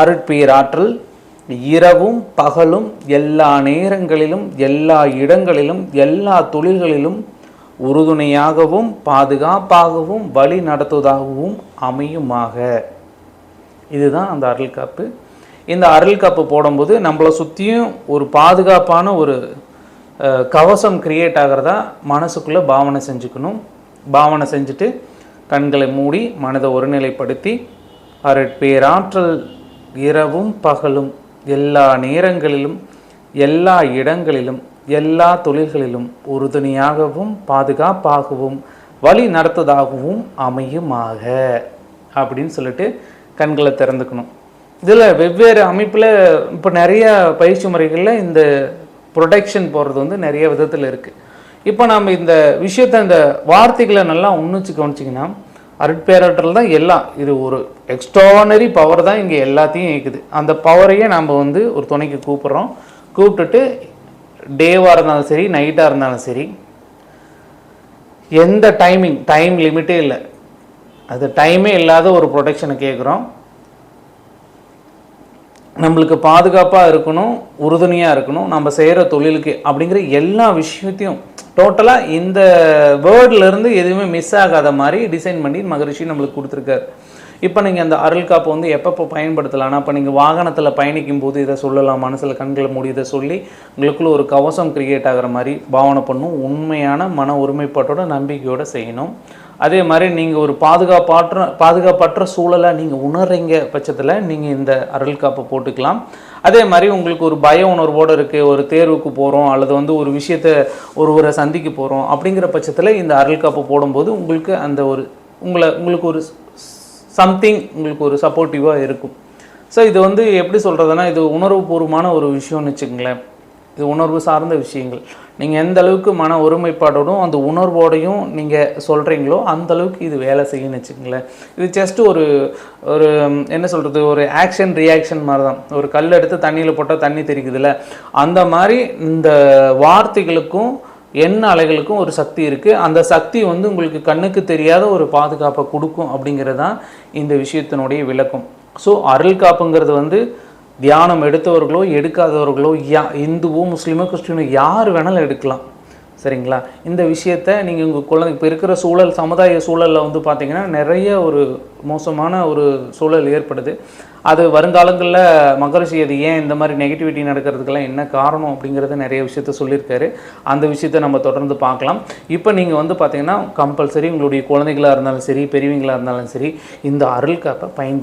அருட்பேராற்றல் இரவும் பகலும் எல்லா நேரங்களிலும் எல்லா இடங்களிலும் எல்லா தொழில்களிலும் உறுதுணையாகவும் பாதுகாப்பாகவும் வழி நடத்துவதாகவும் அமையுமாக. இதுதான் அந்த அருள் காப்பு. இந்த அருள் காப்பு போடும்போது நம்மளை சுற்றியும் ஒரு பாதுகாப்பான ஒரு கவசம் கிரியேட் ஆகிறதா மனசுக்குள்ளே பாவனை செஞ்சுக்கணும். பாவனை செஞ்சுட்டு கண்களை மூடி மனதை ஒருநிலைப்படுத்தி அருட்பேராற்றல் இரவும் பகலும் எல்லா நேரங்களிலும் எல்லா இடங்களிலும் எல்லா தொழில்களிலும் உறுதுணையாகவும் பாதுகாப்பாகவும் வழி நடத்ததாகவும் அமையுமாக. அப்படின்னு சொல்லிட்டு கண்களை திறந்துக்கணும். இதில் வெவ்வேறு அமைப்பில் இப்போ நிறைய பயிற்சி முறைகளில் இந்த ப்ரொடெக்ஷன் போடுறது வந்து நிறைய விதத்தில் இருக்குது இப்போ நம்ம இந்த விஷயத்தை இந்த வார்த்தைகளை நல்லா உன்னிச்சு கவனிச்சிங்கன்னா அருட்பேராற்றல் தான் எல்லாம். இது ஒரு எக்ஸ்ட்ரானரி பவர் தான் இங்கே எல்லாத்தையும் இயக்குது. அந்த பவரையே நம்ம வந்து ஒரு துணைக்கு கூப்பிட்றோம். கூப்பிட்டுட்டு டேவாக இருந்தாலும் சரி நைட்டாக இருந்தாலும் சரி எந்த டைமிங் டைம் லிமிட்டே இல்லை. அது டைமே இல்லாத ஒரு ப்ரொடெக்ஷனை கேட்குறோம். நம்மளுக்கு பாதுகாப்பாக இருக்கணும் உறுதுணையாக இருக்கணும் நம்ம செய்கிற தொழிலுக்கு அப்படிங்கிற எல்லா விஷயத்தையும் டோட்டலாக இந்த வேர்ட்ல இருந்து எதுவுமே மிஸ் ஆகாத மாதிரி டிசைன் பண்ணி மகரிஷி நம்மளுக்கு கொடுத்துருக்காரு. இப்போ நீங்கள் அந்த அருள் காப்பு வந்து எப்பப்போ பயன்படுத்தலாம்னா இப்போ நீங்கள் வாகனத்தில் பயணிக்கும் போது இதை சொல்லலாம் மனசில் கண்களை மூடி இதை சொல்லி உங்களுக்குள்ள ஒரு கவசம் கிரியேட் ஆகிற மாதிரி பாவனை பண்ணும். உண்மையான மன ஒருமைப்பாட்டோட நம்பிக்கையோடு செய்யணும். அதே மாதிரி நீங்கள் ஒரு பாதுகாப்பாற்ற பாதுகாப்பற்ற சூழலை நீங்கள் உணர்றீங்க பட்சத்தில் நீங்கள் இந்த அருள் காப்பை போட்டுக்கலாம். அதே மாதிரி உங்களுக்கு ஒரு பய உணர்வோடு இருக்குது ஒரு தேர்வுக்கு போகிறோம் அல்லது வந்து ஒரு விஷயத்தை ஒருவரை சந்திக்க போகிறோம் அப்படிங்கிற பட்சத்தில் இந்த அருள் காப்பு போடும்போது உங்களுக்கு அந்த ஒரு உங்களை உங்களுக்கு ஒரு சம்திங் உங்களுக்கு ஒரு சப்போர்ட்டிவாக இருக்கும். ஸோ இது வந்து எப்படி சொல்கிறதுனா இது உணர்வுபூர்வமான ஒரு விஷயம்னு வச்சுக்கங்களேன். இது உணர்வு சார்ந்த விஷயங்கள். நீங்கள் எந்த அளவுக்கு மன ஒருமைப்பாடோடும் அந்த உணர்வோடையும் நீங்கள் சொல்கிறீங்களோ அந்த அளவுக்கு இது வேலை செய்யும்னு வச்சுக்கங்களேன். இது ஜஸ்ட்டு ஒரு ஒரு என்ன சொல்கிறது ஒரு ஆக்ஷன் ரியாக்ஷன் மாதிரி தான் ஒரு கல் எடுத்து தண்ணியில் போட்டால் தண்ணி தெரிக்குதுல்ல அந்த மாதிரி இந்த வார்த்தைகளுக்கும் எண்ண அலைகளுக்கும் ஒரு சக்தி இருக்குது அந்த சக்தி வந்து உங்களுக்கு கண்ணுக்கு தெரியாத ஒரு பாதுகாப்பை கொடுக்கும் அப்படிங்கிறது தான் இந்த விஷயத்தினுடைய விளக்கம். ஸோ அருள் காப்புங்கிறது வந்து தியானம் எடுத்தவர்களோ எடுக்காதவர்களோ யா இந்துவோ முஸ்லீமோ கிறிஸ்டினோ யார் வேணாலும் எடுக்கலாம். சரிங்களா? இந்த விஷயத்த நீங்கள் உங்கள் குழந்தை இப்போ இருக்கிற சூழல் சமுதாய சூழலில் வந்து பார்த்திங்கன்னா நிறைய ஒரு மோசமான ஒரு சூழல் ஏற்படுது. அது வருங்காலங்களில் மகரிஷி அது ஏன் இந்த மாதிரி நெகட்டிவிட்டி நடக்கிறதுக்கெல்லாம் என்ன காரணம் அப்படிங்கிறத நிறைய விஷயத்த சொல்லியிருக்காரு. அந்த விஷயத்த நம்ம தொடர்ந்து பார்க்கலாம். இப்போ நீங்கள் வந்து பார்த்தீங்கன்னா கம்பல்சரி உங்களுடைய குழந்தைகளாக இருந்தாலும் சரி பெரியவங்களாக இருந்தாலும் சரி இந்த அருள் காப்பை பயன்படுத்தி